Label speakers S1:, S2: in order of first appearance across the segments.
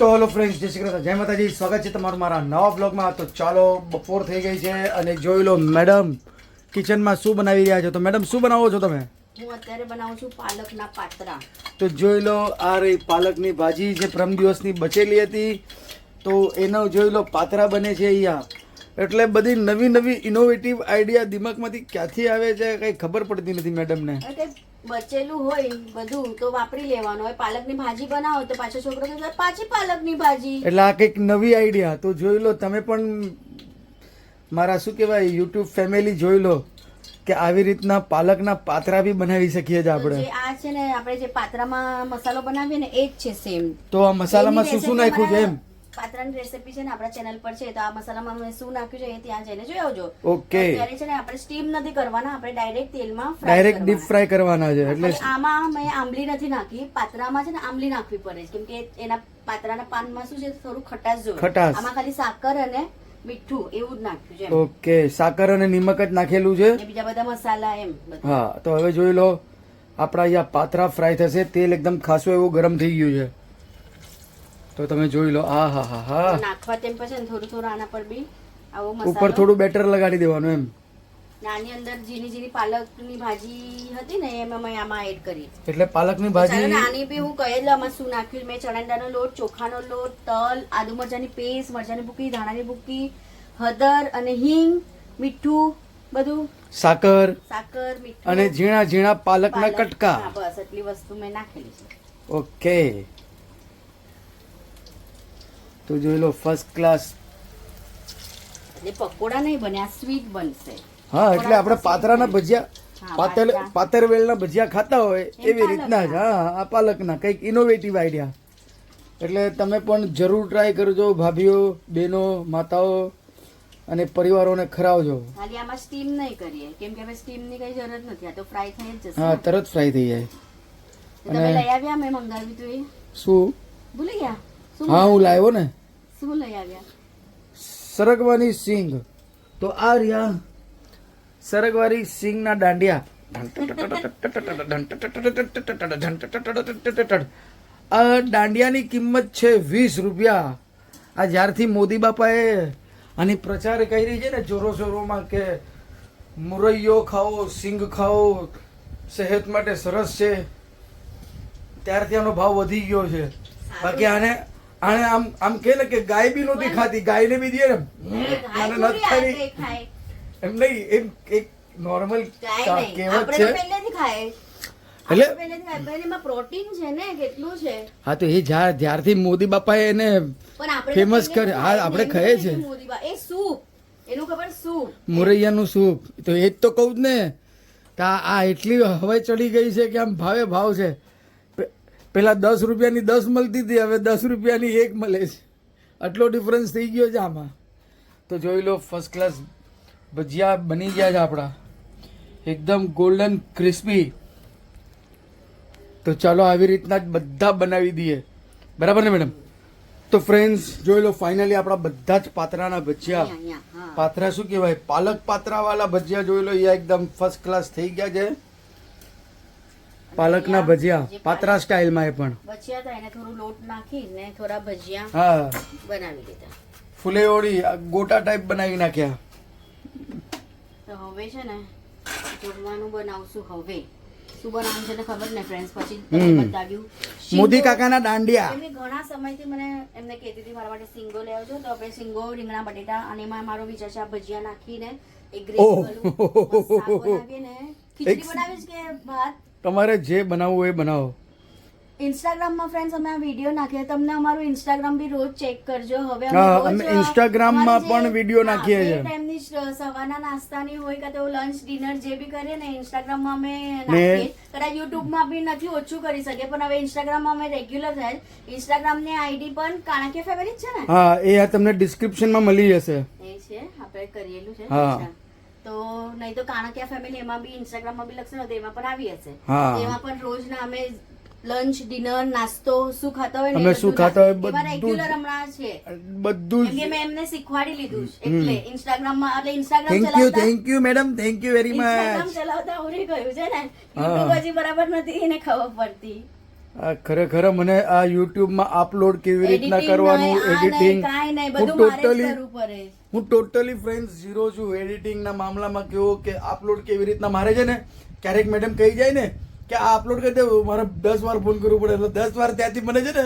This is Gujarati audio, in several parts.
S1: તો હલો ફ્રેન્ડ્સ જય શ્રી કૃષ્ણ. જય માતાજી સ્વાગત છે તમારું મારા નવા બ્લોગમાં તો ચાલો બપોર થઈ ગઈ છે અને જોઈ લો મેડમ કિચનમાં શું બનાવી રહ્યા છો. તો મેડમ શું બનાવો છો તમે?
S2: હું અત્યારે બનાવું છું પાલકના પાત્રા.
S1: તો જોઈ લો આ રહી પાલકની ભાજી જે પ્રમ દિવસની બચેલી હતી. તો એનો જોઈ લો પાતરા બને છે અહીંયા. એટલે બધી નવી નવી ઇનોવેટિવ આઈડિયા દિમાગમાંથી ક્યાંથી આવે છે કંઈ ખબર પડતી નથી મેડમને
S2: બચેલું હોય બધું તો વાપરી લેવાનું. હોય પાલકની ભાજી બનાવો તો પાછો છોકરો કહેશે, પાછી પાલકની ભાજી.
S1: એટલે આ કંઈક નવી આઈડિયા. તો જોઈ લો તમે પણ મારા શું કહેવાય યુટ્યુબ ફેમિલી જોઈ લો કે આવી રીતના પાલકના પાતરા બી બનાવી શકીએ છીએ આપણે.
S2: આ છે ને આપણે જે પાત્રામાં મસાલો બનાવીએ ને એ જ છે સેમ
S1: તો આ મસાલામાં શું શું નાખ્યું છે એમ?
S2: પાત્રાની રેસીપી છે ને આપણા ચેનલ પર છે તો આ મસાલામાં મેં શું નાખ્યું છે એ ત્યાં જઈને જોઈ આવજો.
S1: ઓકે
S2: અત્યારે છે ને આપણે સ્ટીમ નથી કરવાના આપણે ડાયરેક્ટ તેલમાં
S1: ડાયરેક્ટ ડીપ ફ્રાય કરવાના. છે એટલે
S2: આમાં મેં આંબલી નથી નાખી પાત્રામાં છે ને આંબલી નાખવી પડે છે કેમ કે એના પાત્રાના પાનમાં શું છે થોડું ખટાશ જોઈએ
S1: ખટાશ.
S2: આમાં ખાલી સાકર અને મીઠું એવું જ નાખ્યું છે
S1: ઓકે સાકર અને નિમક જ નાખેલું છે?
S2: બીજા બધા મસાલા એમ
S1: હા તો હવે જોઈ લો આપણા અહીંયા પાતરા ફ્રાય થશે તેલ એકદમ ખાસું એવું ગરમ થઈ ગયું છે. તો તમે જોઈ લો આ હા હા હા.
S2: નાખવા તેમ પછી થોડું થોડું આના પર બી આવો
S1: ઉપર થોડું બેટર લગાડી દેવાનું એમ.
S2: નાની અંદર ઝીણી ઝીણી પાલકની ભાજી હતી ને એમાં મેં આમાં એડ કરી.
S1: એટલે પાલકની ભાજી
S2: નાની બી હું કહેલા આમાં શું નાખ્યું મેં ચણાડાનો લોટ ચોખાનો લોટ તલ આદુ મરચાની પેસ્ટ મરચાની ભૂકી ધાણાની ભૂકી હળદર અને હિંગ મીઠું બધું.
S1: સાકર
S2: સાકર મીઠું.
S1: અને ઝીણા ઝીણા પાલકના
S2: પાલક.
S1: કટકા.
S2: બસ એટલી વસ્તુ મેં નાખેલી છે.
S1: ઓકે. તો જોઈ લો ફર્સ્ટ ક્લાસ
S2: એટલે પકોડા નહીં બને આ સ્વીટ બનશે.
S1: હા એટલે આપણે પાતરાના ભજીયા પાતર
S2: પાતરા.
S1: પાતરવેલના ભજીયા ખાતા હોય એવી રીતના જ હા આ પાલકના કંઈક ઇનોવેટિવ આઈડિયા એટલે તમે પણ જરૂર ટ્રાય કરજો ભાભીઓ બહેનો માતાઓ અને પરિવારોને ખરાવજો.
S2: ખાલી આમાં સ્ટીમ નહીં કરીએ. કેમ કે હવે સ્ટીમની કઈ જરૂર નથી આ તો ફ્રાય થઈ જ જશે.
S1: હા તરત ફ્રાય થઈ જાય.
S2: તમે લઈ આવ્યા મેં મંગાવ્યું એ?
S1: શું?
S2: ભૂલી ગયા? શું
S1: હા હું લાવ્યો ને.
S2: શું લઈ આવ્યા?
S1: સરગવાની સિંગ. તો આ રહ્યા સરગવાની સિંગના દાંડિયા. દાંડિયાની કિંમત છે વીસ રૂપિયા. આ જ્યારથી મોદી બાપાએ આની પ્રચાર કરી છે ને જોરો જોરોમાં કે મુરૈયો ખાઓ સિંગ ખાઓ સેહત માટે સરસ છે. ત્યારથી આનો ભાવ વધી ગયો છે. બાકી આને આને આમ આમ કે ને કે ગાય બી નહોતી ખાતી ગાયને બી દે ને. નથી એમ નહીં એમ એક નોર્મલ કહેવત છે. એટલે-
S2: પ્રોટીન છે ને કેટલું છે?
S1: હા તો એ જ્યાર જ્યારથી મોદી બાપાએ એને
S2: તો
S1: કરે. હા, આપણે ખાઈએ છે.
S2: મોદી બા- એ સૂપ એનું ખબર સૂપ.
S1: મુરૈયાનું સૂપ. તો એ જ તો કહું જ ને આ આ એટલી હવે ચડી ગઈ છે કે આમ ભાવે ભાવ છે. પે- પેલા દસ રૂપિયાની દસ મળતી હતી હવે દસ રૂપિયાની એક મળે છે. આટલો ડિફરન્સ થઈ ગયો છે આમાં. તો જોઈ લો ફર્સ્ટ ક્લાસ ભજીયા બની ગયા છે આપણા. એકદમ ગોલ્ડન ક્રિસ્પી તો ચાલો આવી રીતના જ બધા બનાવી દઈએ. બરાબર ને મેડમ તો ફ્રેન્ડ્સ જોઈ લો ફાઇનલી આપણા બધા જ પાતરાના ભજીયા. પાત્રા શું કહેવાય? પાલક પાત્રાવાળા ભજીયા જોઈ લો એ એકદમ ફર્સ્ટ ક્લાસ થઈ ગયા છે. પાલકના ભજીયા પાતરા સ્ટાઇલમાં એ પણ.
S2: ભજીયા હતા એને થોડું લોટ નાખી ને થોડા ભજીયા
S1: હા.
S2: બનાવી દીધા.
S1: આ ગોટા ટાઈપ બનાવી નાખ્યા.
S2: તો હવે છે ને જમવાનું બનાવશું હવે. શું બનાવવાનું છે ખબર ને ફ્રેન્ડ્સ પછી બતાવ્યું.
S1: મોદી કાકાના દાંડિયા.
S2: એમને ઘણા સમયથી મને એમને કહેતી હતી મારા માટે સિંગો લઈ આવજો તો આપણે સિંગો રીંગણા બટેટા અને એમાં મારો વિચાર છે આ ભજીયા નાખીને એક. ગ્રેવી બનાવીને ખીચડી બનાવીશ કે ભાત?
S1: તમારે જે બનાવવું એ બનાવો.
S2: ઇન્સ્ટાગ્રામમાં ફ્રેન્ડ્સ અમે આ વીડિયો નાખીએ. તમને અમારું ઇન્સ્ટાગ્રામ બી રોજ ચેક કરજો. હવે અમે
S1: ઇન્સ્ટાગ્રામમાં પણ વીડિયો નાખીએ છીએ.
S2: ટાઈમની સવારના નાસ્તાની હોય કાં તો લંચ ડિનર જે બી કરીએ ને ઇન્સ્ટાગ્રામમાં અમે નાખીએ. કદાચ યુટ્યુબમાં બી નથી ઓછું કરી શકીએ પણ હવે ઇન્સ્ટાગ્રામમાં અમે રેગ્યુલર થાય. ઇન્સ્ટાગ્રામની આઈડી પણ કાણાકીય ફેમિલી જ છે ને?
S1: હા એ તમને ડિસ્ક્રિપ્શનમાં મળી જશે.
S2: એ છે આપણે કરેલું છે.
S1: હા.
S2: તો નહીં તો કાણાકીયા ફેમિલી એમાં બી ઇન્સ્ટાગ્રામમાં બી લખશે એમાં પણ આવી હશે. એમાં પણ રોજના અમે લંચ ડિનર નાસ્તો શું ખાતા હોય
S1: અમે શું ખાતા હોય બધું
S2: રેગ્યુલર હમણાં છે.
S1: બધું
S2: કે મેં એમને શીખવાડી લીધું છે. એટલે ઇન્સ્ટાગ્રામમાં એટલે Instagram
S1: thank you thank you madam thank you very
S2: Instagram ચલાવતા આવડી ગયું છે ને. યુટ્યુબ હજી બરાબર નથી એને ખબર પડતી.
S1: ખરેખર મને આ યુટ્યુબમાં અપલોડ કેવી રીતના કરવાનું એડિટિંગ
S2: કાંઈ નહીં, બધું મારે જ કરવું પડે.
S1: હું ટોટલી ફ્રેન્ડ્સ ઝીરો છું. એડિટિંગના મામલામાં કેવો કે અપલોડ કેવી રીતના મારે છે ને ક્યારેક મેડમ કહી જાય ને કે આ અપલોડ કરી દેવું મારે દસ વાર ફોન કરવું પડે. એટલે દસ વાર ત્યાંથી મને છે ને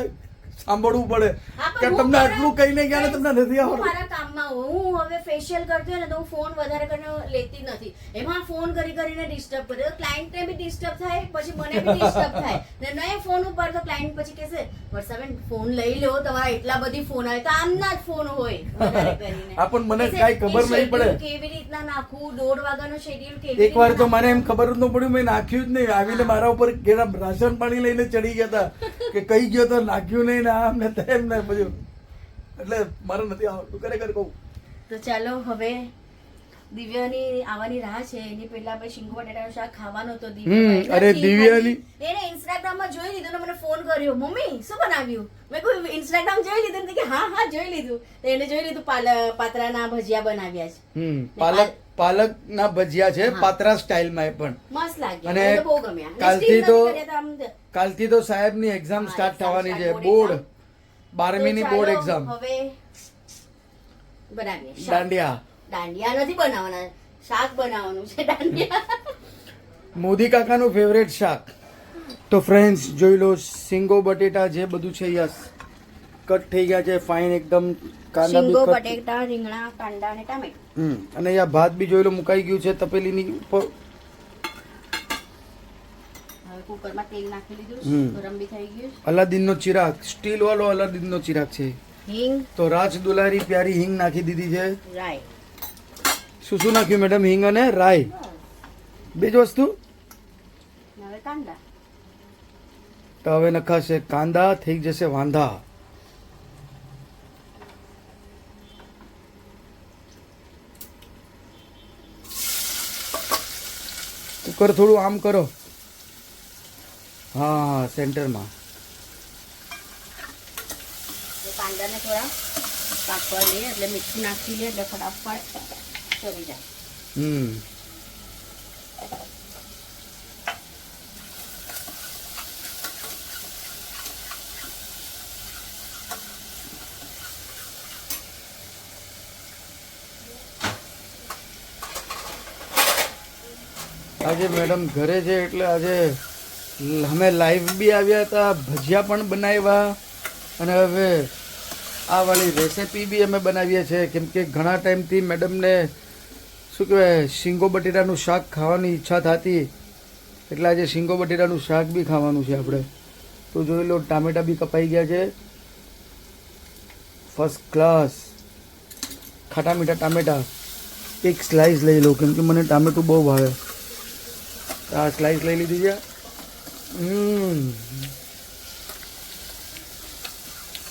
S1: સાંભળવું પડે. કે તમને આટલું કહીને ગયા ને તમને નથી આવડતું.
S2: કામમાં હું હવે ફેશિયલ કરતી હોય ને તો હું ફોન વધારે કરીને લેતી જ નથી. એમાં ફોન કરી કરીને ડિસ્ટર્બ કરે ક્લાયન્ટને બી ડિસ્ટર્બ થાય પછી મને બી ડિસ્ટર્બ થાય. ને નહીં ફોન ઉપર તો ક્લાયન્ટ પછી કહેશે વર્ષાબેન ફોન લઈ લો તમારા એટલા બધી ફોન આવે. તો આમના જ ફોન હોય
S1: પણ મને કઈ ખબર નહીં પડે.
S2: કેવી રીતના નાખવું દોઢ વાગ્યાનો શેડ્યુલ કેવી
S1: એક વાર તો મને એમ ખબર ન પડ્યું મેં નાખ્યું જ નહીં. આવીને મારા ઉપર રાશન પાણી લઈને ચડી ગયા હતા કે કઈ ગયો તો નાખ્યું નહીં ને આમ ને તેમ ને બધું. એટલે મારે નથી આવડતું ખરેખર કહું.
S2: તો ચાલો હવે દિવ્યાની આવવાની રાહ છે. એની પહેલા આપણે શીંગો બટાટાનું શાક ખાવાનો તો દિવ્યા
S1: અરે દિવ્યાની-
S2: એને ઇન્સ્ટાગ્રામમાં જોઈ લીધું ને મને ફોન કર્યો મમ્મી શું બનાવ્યું? મેં કહ્યું ઇન્સ્ટાગ્રામ જોઈ લીધું ને. કે હા હા જોઈ લીધું. એને જોઈ લીધું પાત્રાના ભજીયા બનાવ્યા છે.
S1: પાલક પાલક ના ભજીયા છે પાતરા સ્ટાઇલમાં એ પણ.
S2: મસ્ત લાગે
S1: અને
S2: મને બહુ ગમ્યા.
S1: કાલથી તો- કાલથી તો સાહેબની એક્ઝામ સ્ટાર્ટ થવાની છે બોર્ડ. બારમીની બોર્ડ એક્ઝામ
S2: હવે બનાવીએ.
S1: દાંડિયા.
S2: દાંડિયા નથી બનાવવાના શાક બનાવવાનું છે દાંડિયા.
S1: મોદી કાકાનું ફેવરેટ શાક. તો ફ્રેન્ડ્સ જોઈ લો સિંગો બટેટા જે બધું છે યસ કટ થઈ ગયા છે ફાઇન એકદમ કાંદા
S2: શીંગો બટેટા રીંગણા કાંદા અને ટામેટું.
S1: હમ અને અહીંયા ભાત બી જોઈ લો મુકાઈ ગયું છે તપેલીની ઉપર.
S2: કુકરમાં તેલ નાખી લીધું ગરમ બી થઈ ગયું.
S1: અલાદીનનો ચિરાગ સ્ટીલ વાળો અલાદીનનો ચિરાગ છે.
S2: હિંગ.
S1: તો રાજ દુલારી પ્યારી હિંગ નાખી દીધી છે.
S2: રાઈ.
S1: શું શું નાખ્યું મેડમ હિંગ અને રાઈ? બે જ વસ્તુ?
S2: હવે કાંદા.
S1: તો હવે નખાશે કાંદા થઈ જશે વાંધા. કુકર થોડું આમ કરો. હા સેન્ટરમાં.
S2: તો કાંદાને થોડા કાપવા લઈએ એટલે મીઠું નાખી લઈએ એટલે ફટાફટ ચડી જાય.
S1: હમ. આજે મેડમ ઘરે છે એટલે આજે અમે લાઈવ બી આવ્યા હતા, ભજીયા પણ બનાવ્યા અને હવે આ વાળી રેસીપી બી અમે બનાવીએ છીએ. કેમ કે ઘણા ટાઈમથી મેડમને શું કહેવાય, શીંગો બટેટાનું શાક ખાવાની ઈચ્છા થતી. એટલે આજે શીંગો બટેટાનું શાક બી ખાવાનું છે આપણે. તો જોઈ લો, ટામેટા બી કપાઈ ગયા છે. ફર્સ્ટ ક્લાસ ખાટા મીઠા ટામેટા. એક સ્લાઇસ લઈ લો, કેમ કે મને ટામેટું બહુ ભાવે. આ સ્લાઇસ લઈ લીધી છે.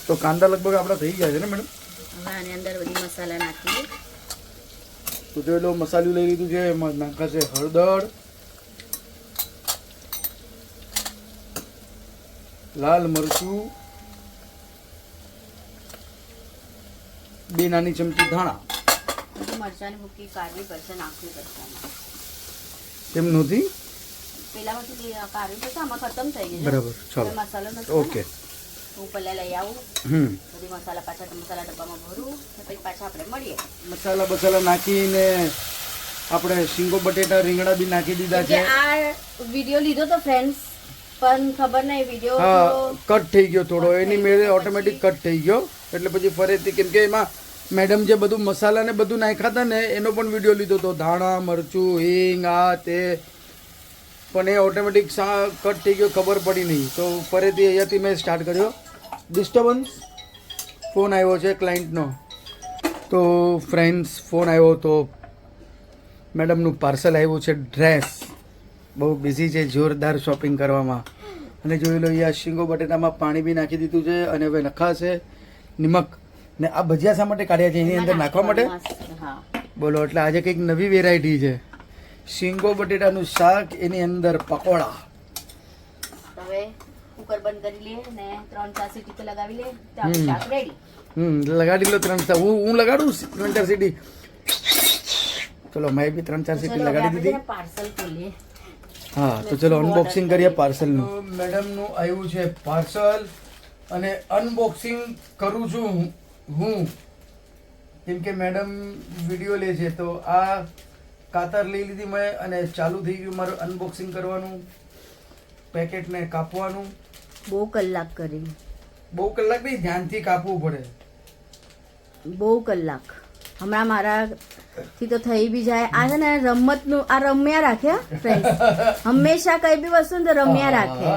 S1: તો કાંદા લગભગ આપણા થઈ ગયા છે ને મેડમ?
S2: હવે આની અંદર બધી મસાલા નાખીએ.
S1: તો જોઈ લો મસાલું લઈ લીધું છે એમાં નાખાશે હળદર લાલ મરચું બે નાની ચમચી ધાણા.
S2: મરચાંની ભૂકી કાઢવી પડશે નાખવી પડશે
S1: એમ નહોતી
S2: પેલા બધી કાઢ્યું તો આમાં ખતમ થઈ ગયું
S1: બરાબર, ચાલો.
S2: મસાલો નથી
S1: ઓકે.
S2: હું પહેલાં લઈ આવું.
S1: હમ.
S2: બધી મસાલા પાછા મસાલા ડબ્બામાં ભરું પછી પાછા આપણે મળીએ.
S1: મસાલા બસાલા નાખીને આપણે સિંગો બટેટા રીંગણા બી નાખી દીધા છે.
S2: આ વીડિયો લીધો તો ફ્રેન્ડ્સ પણ ખબર નહીં વિડિયો
S1: હા કટ થઈ ગયો થોડો. એની મેળે ઓટોમેટિક કટ થઈ ગયો. એટલે પછી ફરીથી કેમ કે એમાં મેડમ જે બધું મસાલા ને બધું નાખ્યા હતા ને એનો પણ વીડિયો લીધો હતો ધાણા મરચું હિંગ આ તે પણ એ ઓટોમેટિક શા કટ થઈ ગયો ખબર પડી નહીં. તો ફરીથી અહીંયાથી મેં સ્ટાર્ટ કર્યો. ડિસ્ટર્બન્સ ફોન આવ્યો છે ક્લાયન્ટનો તો ફ્રેન્ડ્સ ફોન આવ્યો તો મેડમનું પાર્સલ આવ્યું છે ડ્રેસ બહુ બિઝી છે જોરદાર શોપિંગ કરવામાં. અને જોઈ લો અહીંયા શીંગો બટેટામાં પાણી બી નાખી દીધું છે અને હવે નખાશે નિમક. ને આ ભજીયા શા માટે કાઢ્યા છે? એની અંદર નાખવા માટે? બોલો એટલે આજે કંઈક નવી વેરાયટી છે. શીંગો બટેટાનું શાક એની અંદર પકોડા.
S2: હવે કુકર બંધ કરી લઈએ ને ત્રણ ચાર સીટી તો લગાવી લઈએ. શાક રેડી
S1: હમ લગાડી લો ત્રણ ચાર. હું હું લગાડું ત્રણ ચાર સીટી? ચલો મેં બી ત્રણ ચાર સીટી લગાડી દીધી.
S2: પાર્સલ ખોલીએ.
S1: હા તો ચલો અનબોક્સિંગ કરીએ પાર્સલનું મેડમનું આવ્યું છે પાર્સલ અને અનબોક્સિંગ કરું છું હું- હું કેમ કે મેડમ વીડિયો લે છે તો આ કાતર લઈ લીધી મેં અને ચાલુ થઈ ગયું મારું અનબોક્સિંગ કરવાનું પેકેટને કાપવાનું.
S2: બહુ કલાક કરી.
S1: બહુ કલાક નહીં ધ્યાનથી કાપવું પડે.
S2: બહુ કલાક. હમણાં મારા થી તો થઈ બી જાય. આ છે ને રમતનું આ રમ્યા રાખે ફ્રેન્ડ હંમેશા કઈ બી વસ્તુ ને રમ્યા રાખે.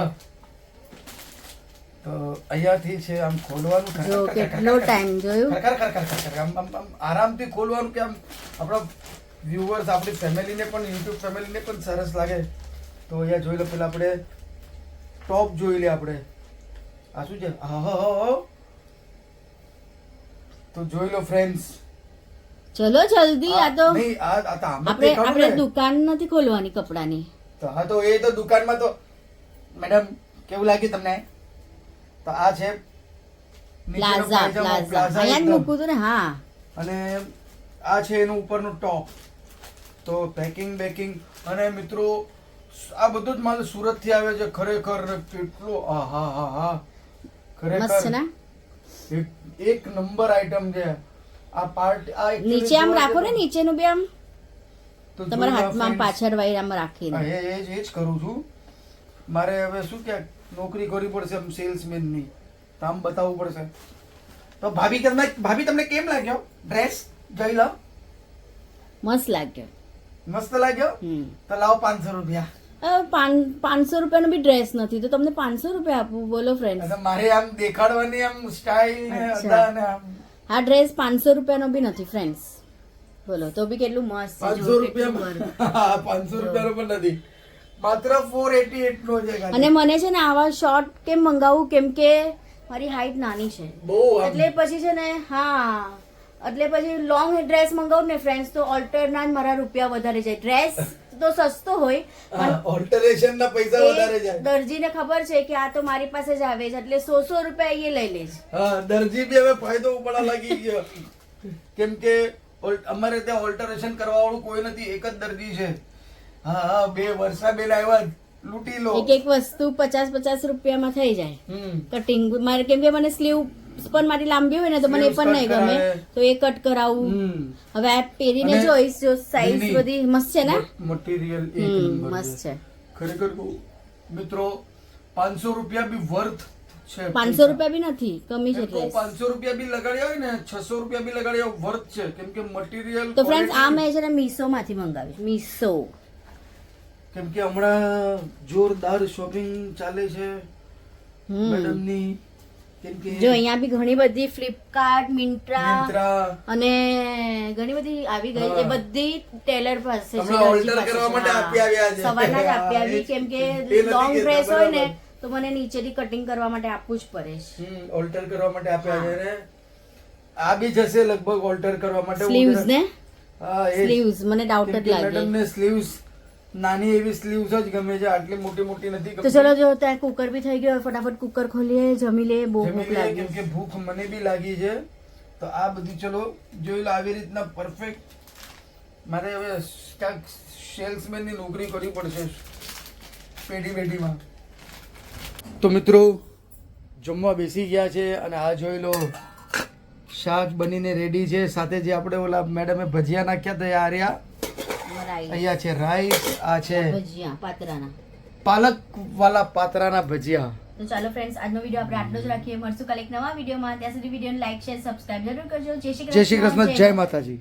S1: તો અહીંયાથી છે આમ ખોલવાનું
S2: જો કેટલો ટાઈમ જોયું?
S1: આરામથી ખોલવાનું કે આમ આપણા વ્યુઅર્સ આપણી ફેમિલીને પણ યુટ્યુબ ફેમિલીને પણ સરસ લાગે. તો અહીંયા જોઈ લો પેલા આપણે ટોપ જોઈ લે આપણે. આ શું છે? તો જોઈ લો ફ્રેન્ડ્સ
S2: ચલો જલ્દી આ તો આપણે આપણે દુકાન નથી ખોલવાની કપડાની.
S1: તો હા તો એ તો દુકાનમાં તો મેડમ કેવું લાગ્યું તમને? તો આ છે
S2: પ્લાઝા પ્લાઝા. અહીંયા મૂકું હતું ને હા.
S1: અને આ છે એનું ઉપરનું ટોપ. તો પેકિંગ બેકિંગ અને મિત્રો આ બધું જ માલ સુરતથી આવે છે. ખરેખર કેટલો આ હા હા હા ખરેખર એક નંબર આઈટમ છે. આ પાર્ટ આ
S2: નીચે આમ રાખો ને નીચેનું બે આમ.
S1: તો
S2: તમારા હાથમાં પાછળ વાયર આમ રાખીને.
S1: એ એ જ- એ જ કરું છું. મારે હવે શું કે નોકરી કરવી પડશે આમ સેલ્સમેનની તામ બતાવવું પડશે. તો ભાભી તમને ભાભી તમને કેમ લાગ્યો? ડ્રેસ જોઈ લો.
S2: મસ્ત લાગ્યો.
S1: મસ્ત લાગ્યો? તો લાવો પાંચસો રૂપિયા.
S2: પાંચસો રૂપિયાનો બી ડ્રેસ નથી તો તમને પાંચસો રૂપિયા આપું બોલો ફ્રેન્ડ
S1: મારે આમ દેખાડવાની આમ સ્ટાઇલ
S2: આ ડ્રેસ પાંચસો રૂપિયાનો બી નથી ફ્રેન્ડ્સ બોલો તો બી કેટલું મસ્ત છે
S1: પાંચસો રૂપિયા પાંચસો રૂપિયાનો પણ નથી. માત્ર ફોર એટી એટલો છે
S2: અને મને છે ને આવા શોર્ટ કેમ મંગાવું કેમ કે મારી હાઈટ નાની છે. એટલે પછી છે ને હા. એટલે પછી લોંગ ડ્રેસ મંગાવું ને ફ્રેન્ડ્સ તો ઓલ્ટરના મારા રૂપિયા વધારે જાય. ડ્રેસ તો સસ્તો હોય પણ
S1: ઓલ્ટરેશન ના પૈસા વધારે જાય.
S2: દરજીને ખબર છે કે આ તો મારી પાસે જ આવે છે એટલે સો સો રૂપિયા એ લઈ લે છે.
S1: હા દરજી બી હવે ફાયદો ઉપાડવા લાગી ગયો. કેમ કે અમારે ત્યાં ઓલ્ટરેશન કરવા વાળું કોઈ નથી એક જ દરજી છે. હા હા બે વર્ષા બે લાવ્યા લૂંટી લો.
S2: એક એક વસ્તુ પચાસ પચાસ રૂપિયામાં થઈ જાય. કટિંગ મારે કેમ કે મને સ્લીવ પણ મારી લાંબી હોય ને તો મને એ પણ નહીં ગમે. તો એ કટ કરાવું. હવે આ પહેરીને જોઈશ જો સાઈઝ બધી મસ્ત છે ને?
S1: મટીરિયલ
S2: મસ્ત છે.
S1: ખરેખર મિત્રો પાંચસો રૂપિયા બી વર્થ છે
S2: પાંચસો રૂપિયા બી નથી કમી છે ડ્રેસ
S1: પાંચસો રૂપિયા બી લગાડ્યા હોય ને છસો રૂપિયા બી લગાડ્યા હોય વર્થ છે. કેમ કે મટીરિયલ
S2: તો ફ્રેન્ડ્સ આ મેં છે ને મીસો માંથી મંગાવી મીસો
S1: કેમ કે હમણાં જોરદાર શોપિંગ ચાલે છે. મેડમની
S2: જો અહીંયા બી ઘણી બધી ફ્લિપકાર્ટ મિન્ટ્રા અને ઘણી બધી આવી ગઈ. એ બધી ટેલર પાસે. સવારના જ આપી આવી. કેમ કે લોંગ ડ્રેસ હોય ને તો મને નીચેથી કટિંગ કરવા માટે આપવું જ પડે છે.
S1: ઓલ્ટર કરવા માટે આપ્યા છે. ને આ બી જશે લગભગ ઓલ્ટર કરવા માટે
S2: સ્લીવ્સ ને?
S1: હા
S2: સ્લીવ્સ મને ડાઉટ જ લાગે.
S1: સ્લીવ્સ નાની એવી સ્લીવ્સ જ ગમે છે આટલી મોટી મોટી નથી
S2: તો ચલો જો ત્યાં કુકર બી થઈ ગયો ફટાફટ કુકર ખોલીએ જમી લે બહુ ભૂખ લાગી.
S1: કેમ કે ભૂખ મને બી લાગી છે. તો આ બધી ચલો જોઈ લો આવી રીતના પરફેક્ટ મારે હવે ક્યાંક સેલ્સમેનની નોકરી કરવી પડશે પેઢી પેઢીમાં. તો મિત્રો જમવા બેસી ગયા છે અને આ જોઈ લો શાક બનીને રેડી છે. સાથે જે આપણે ઓલા મેડમે ભજીયા નાખ્યા હતા આ રહ્યા અહીંયા છે રાઈસ આ છે
S2: ભજીયા પાતરાના.
S1: પાલક વાલા પાતરાના ભજીયા.
S2: તો ચાલો ફ્રેન્ડ્સ આજનો વીડિયો આપણે આટલો જ રાખીએ. મળશું કાલે એક નવા વિડીયોમાં ત્યાં સુધી વિડીયોને લાઈક શેર સબસ્ક્રાઇબ જરૂર કરજો. જય શ્રી
S1: જય શ્રી કૃષ્ણ. જય માતાજી.